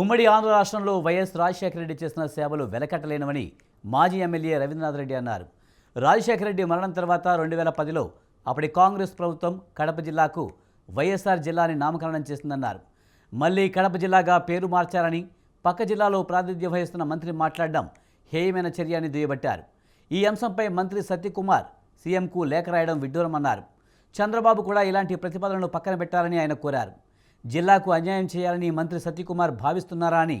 ఉమ్మడి ఆంధ్ర రాష్ట్రంలో వైఎస్ రాజశేఖర రెడ్డి చేసిన సేవలు వెలకట్టలేనవని మాజీ ఎమ్మెల్యే రవీంద్రనాథ్ రెడ్డి అన్నారు. రాజశేఖర రెడ్డి మరణం తర్వాత రెండు వేల పదిలో అప్పటి కాంగ్రెస్ ప్రభుత్వం కడప జిల్లాకు వైఎస్ఆర్ జిల్లాని నామకరణం చేసిందన్నారు. మళ్ళీ కడప జిల్లాగా పేరు మార్చారని పక్క జిల్లాలో ప్రాతినిధ్యం వహిస్తున్న మంత్రి మాట్లాడడం హేయమైన చర్య అని దుయ్యబట్టారు. ఈ అంశంపై మంత్రి సత్యకుమార్ సీఎంకు లేఖ రాయడం విడ్డూరమన్నారు. చంద్రబాబు కూడా ఇలాంటి ప్రతిపాదనలు పక్కన పెట్టాలని ఆయన కోరారు. జిల్లాకు అన్యాయం చేయాలని మంత్రి సత్యకుమార్ భావిస్తున్నారా అని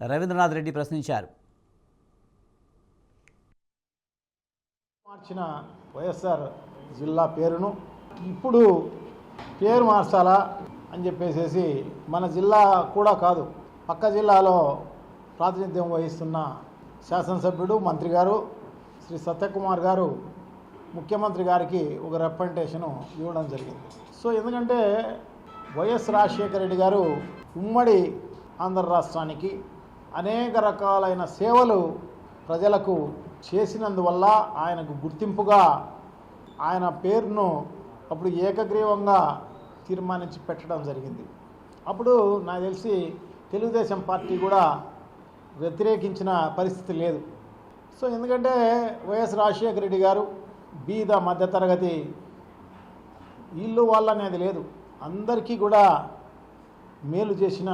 రవీంద్రనాథ్ రెడ్డి ప్రశ్నించారు. మార్చిన వైఎస్ఆర్ జిల్లా పేరును ఇప్పుడు పేరు మార్చాలా అని చెప్పేసేసి మన జిల్లా కూడా కాదు పక్క జిల్లాలో ప్రాతినిధ్యం వహిస్తున్న శాసనసభ్యుడు మంత్రి గారు శ్రీ సత్యకుమార్ గారు ముఖ్యమంత్రి గారికి ఒక రిప్రజెంటేషను ఇవ్వడం జరిగింది. సో ఎందుకంటే వైఎస్ రాజశేఖర రెడ్డి గారు ఉమ్మడి ఆంధ్ర రాష్ట్రానికి అనేక రకాలైన సేవలు ప్రజలకు చేసినందువల్ల ఆయనకు గుర్తింపుగా ఆయన పేరును అప్పుడు ఏకగ్రీవంగా తీర్మానించి పెట్టడం జరిగింది. అప్పుడు నాకు తెలిసి తెలుగుదేశం పార్టీ కూడా వ్యతిరేకించిన పరిస్థితి లేదు. సో ఎందుకంటే వైఎస్ రాజశేఖర రెడ్డి గారు బీద మధ్యతరగతి ఇల్లు వాళ్ళనేది లేదు. అందరికీ కూడా మేలు చేసిన